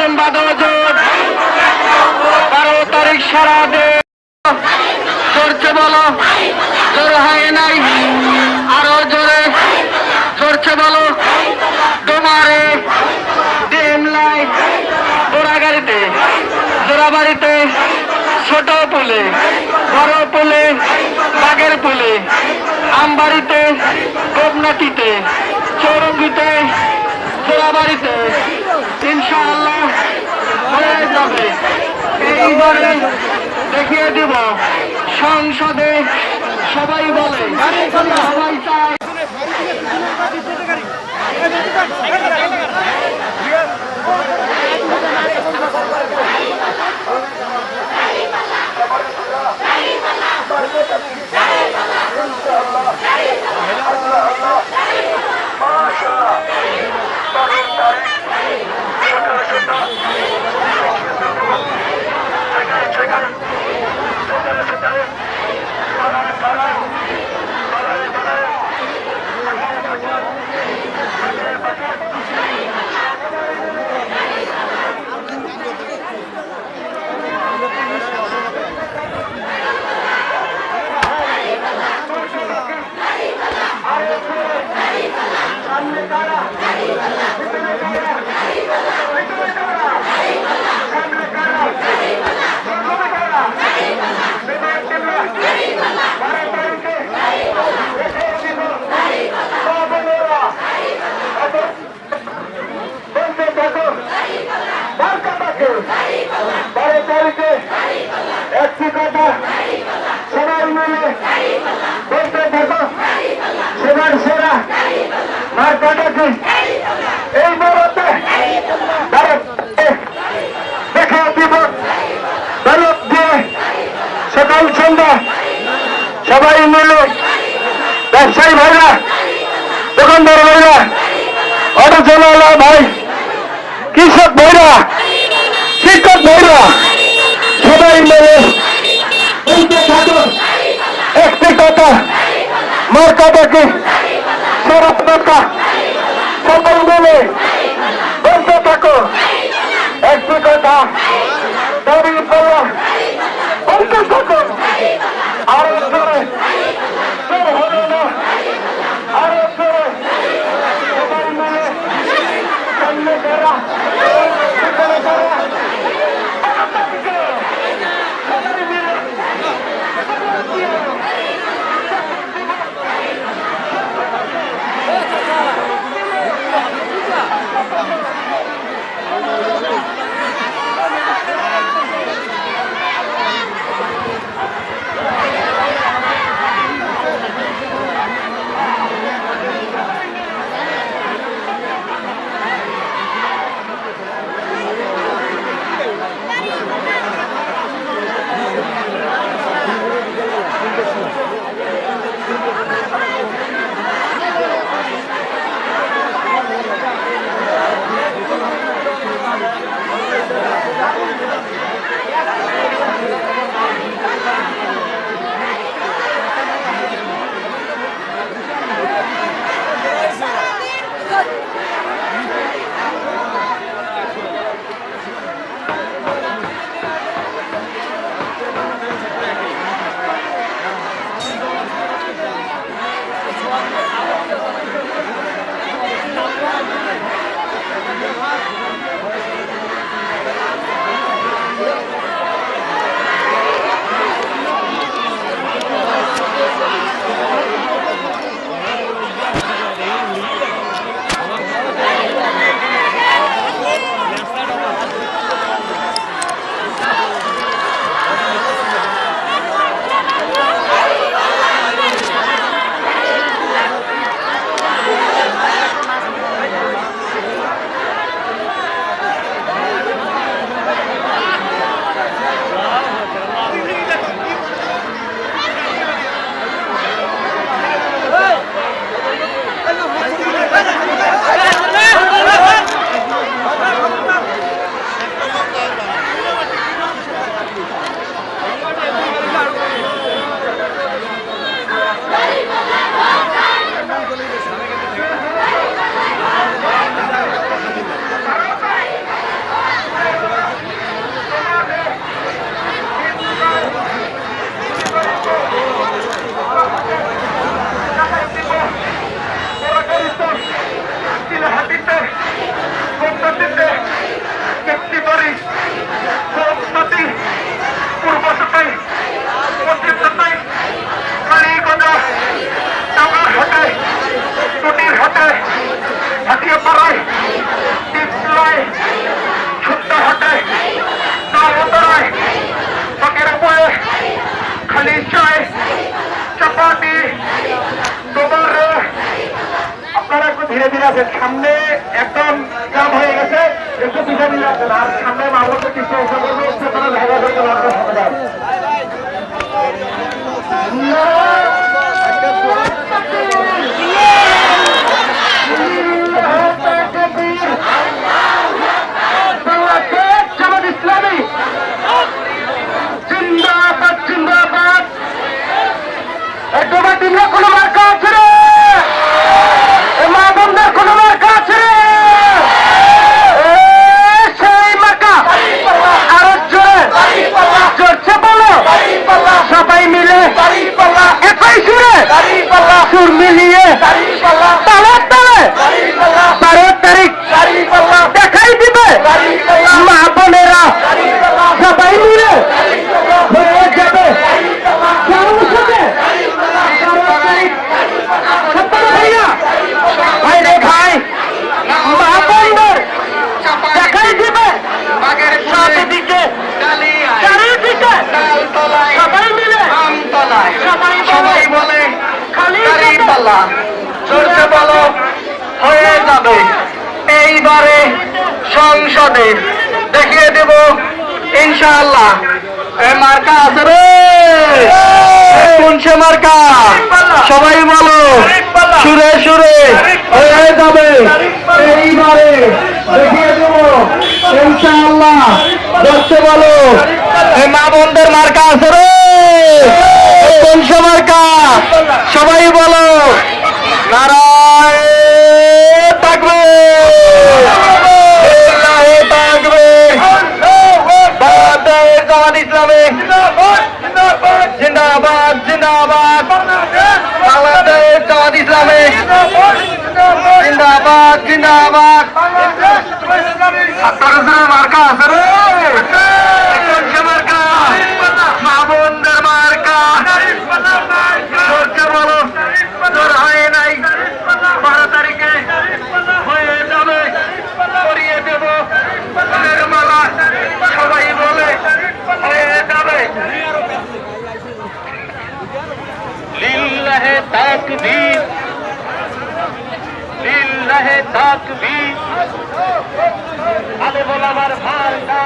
মুসলিম বাদল জোট বারো তারিখ সারা দেশ। চলছে বলো। জোর হয় নাই। আরও জোরে। চড়ছে বলো। তোমারে ডিমলাই জোড়াগাড়িতে জোড়াবাড়িতে, ছোট পুলে, বড় পুলে বাগের পুলে, আমবাড়িতে গোপনাটিতে চৌরঙ্গিতে, জোড়াবাড়িতে ইনশাআল্লাহ। হয়ে যাবে। এইবারে দেখিয়ে দিব সংসদে সবাই বলে সবাই চায়। একটি কথা সবাই মিলে বলতে থাকো মার্কাটাকে এই দিব ভারত সকাল সন্ধ্যা। সবাই মিলে ব্যবসায়ী ভাইরা, দোকানদার ভাইরা, অটো চালালা ভাই, কৃষক ভাইরা, শিক্ষক ভাইরা, সবাই মিলে একটি কথা মার কথাকে সরব কথা সবাই মিলে বলতে থাকো। একটি কথা দাবি করো বলতে থাকো। আরও জোরে। করা। হাতিয়াপাড়ায় তিনতলায় সুন্দরহাটায় নারোতরায় ফকিরাপুরে খালিশায় চাপাতি ডোবারে আপনারা একটু ধীরে ধীরে আছেন সামনে একদম জাম হয়ে গেছে, একটু পিছনে আছেন আর সামনে মামলাকে কিছু এসে করবে, সেখানে ঢাকা করতে লাগবে সুর মিলিয়ে তালের তালে বারো তারিখ দেখাই দিবে। মা বোনেরা সবাই মিলে হয়ে যাবে। সবাই মিলে সবাই বলে পাল্লা চলছে বলো হয়ে যাবে। এইবারে সংসদে দেখিয়ে দেব ইনশাআল্লাহ। এ মার্কা আছে রে। কোন সে মার্কা? সবাই বলো। সুরে সুরে। হয়ে যাবে। এইবারে দেখিয়ে দেব। ইনশাআল্লাহ। দেখতে বলো। মা বোনদের মার্কা আছে রে। কোন সে মার্কা সবাই বলো নারায় থাকবে। থাকবে। জামাত ইসলামী। জিন্দাবাদ জিন্দাবাদ। বাংলাদেশ জামাত ইসলামী। জিন্দাবাদ জিন্দাবাদ। সত্তর হাজারের মার্কা আছে রে একশো মার্কা মা বোনদের মার্কা সহ্য বলো তোর হয় নাই বারো তারিখে হয়ে যাবে করিয়ে দেব ফুলের মালা সবাই বলে হয়ে যাবে লিল্লাহে তাকবীর। লিল্লাহে তাকবীর। আলে বলাবার মার্কা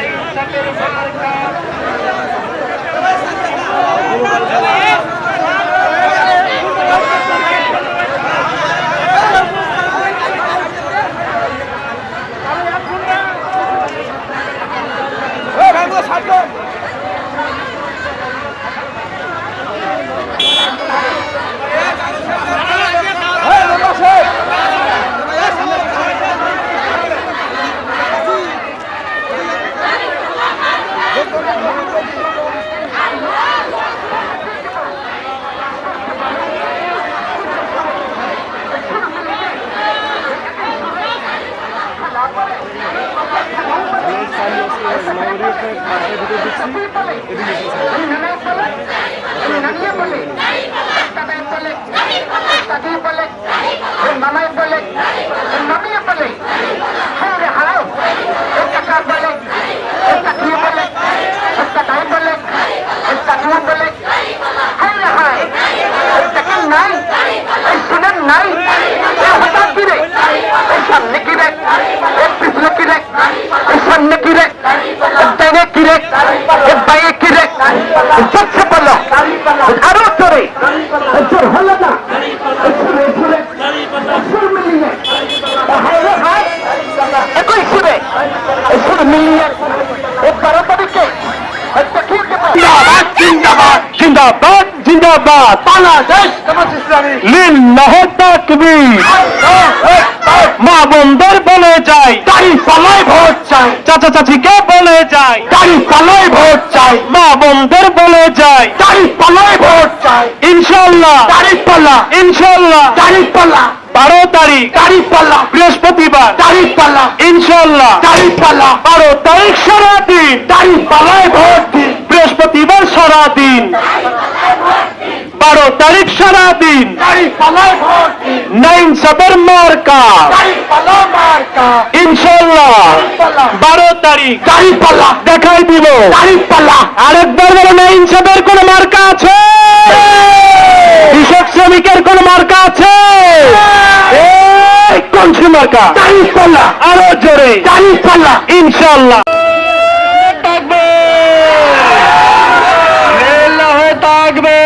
এই সাথের মার্কা মামাই বলে মামিয়ে বলে হ্যাঁ রে হারাও কার বলে কি বলে দাই বলে দু বলে হ্যাঁ রে হারাই একটা কি নাই এই শুনেন নাই হঠাৎ এই সামনে কি রে এই পিছনে কি রে এই সামনে কি রে এই ডাইনে কি রে এই বাইরে কি রে সবচেয়ে বলো আরও জোরে জোর হলো না সুরে সুরে সুর মিলিয়ে হায় রে হায় একই সুরে সুর মিলিয়ে এই বারো তারিখে জিন্দাবাদ জিন্দাবাদ জিন্দাবাদ জিন্দাবাদ বাংলাদেশ জামাত ইসলামী লিল্লাহ তাকবীর মা বোনদের বলে যাই গাড়ি পালায় ভোট চাই। চাচা চাচিকে বলে যাই গাড়ি পালায় ভোট চাই। মা বোনদের বলে যাই গাড়ি পালায় ভোট চাই। ইনশাল্লাহ গাড়ি পাল্লা ইনশাল্লাহ গাড়ি পাল্লা বারো তারিখ গাড়ি পাল্লা বৃহস্পতিবার গাড়ি পাল্লা ইনশাল্লাহ গাড়ি পাল্লা বারো তারিখ সারাদিন গাড়ি পালায় ভোট দিন। বৃহস্পতিবার সারাদিন। বারো তারিখ সারাদিন। নাইন সাবের মার্কা। মার্কা। ইনশাল্লাহ বারো তারিখ। দেখাই দিব। আরেকবার বলে নাইন সাবের কোন মার্কা আছে? কৃষক শ্রমিকের কোন মার্কা আছে? মার্কা? দাঁড়িয়ে পাল্লা আরও জোরে। ইনশাল্লাহ থাকবে লিল্লাহে থাকবে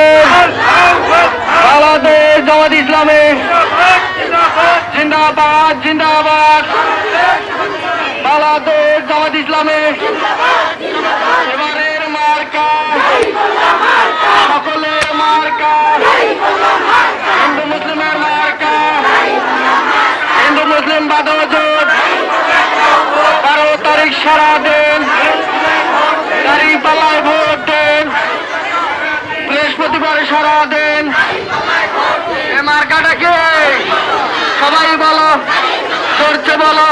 বাংলাদেশ জামাত ইসলামে জিন্দাবাদ জিন্দাবাদ। বাংলাদেশ জামাত ইসলামে। এবারের মার্কা। সকলের মার্কা। হিন্দু মুসলিমের মার্কা। হিন্দু মুসলিম বাদল জোট। বারো তারিখ সারা দেন। তারিখ পাল্লায় ভোট দেন। বৃহস্পতিবার সারা দেন। এ মার্কাটাকে সবাই বলো চড়ছে বলো,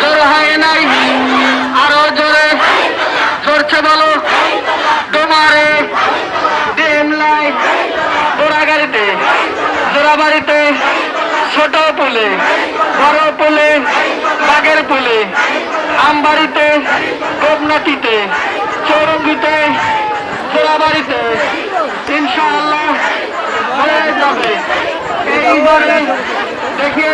জোর হয় নাই, আরও জোরে চড়ছে বলো, তোমারে গাড়িতে জোড়াগাড়িতে জোড়াবাড়িতে, ছোট পুলে, বড় পুলে বাগের পুলে আমবাড়িতে গোপনাটিতে চৌরঙ্গিতে জোড়াবাড়িতে ইনশাআল্লাহ হয়ে যাবে এইবারে দেখিয়ে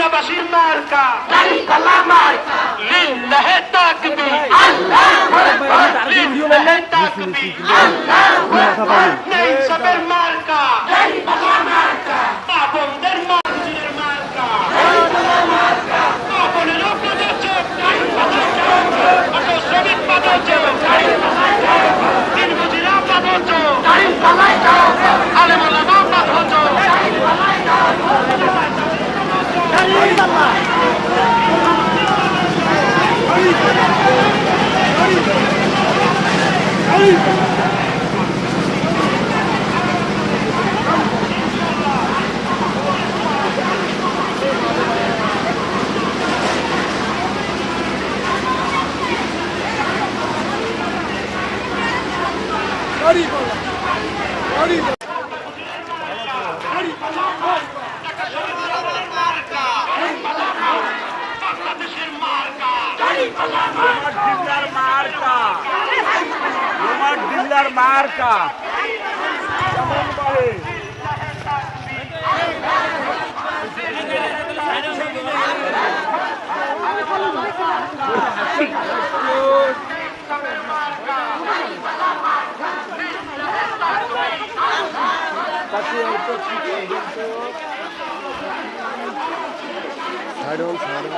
বিমলাবাসীর মার্কা। লিল্লাহে তাকবীর। লিল্লাহে তাকবীর। নেই সবের ஓடி ছাড়ুন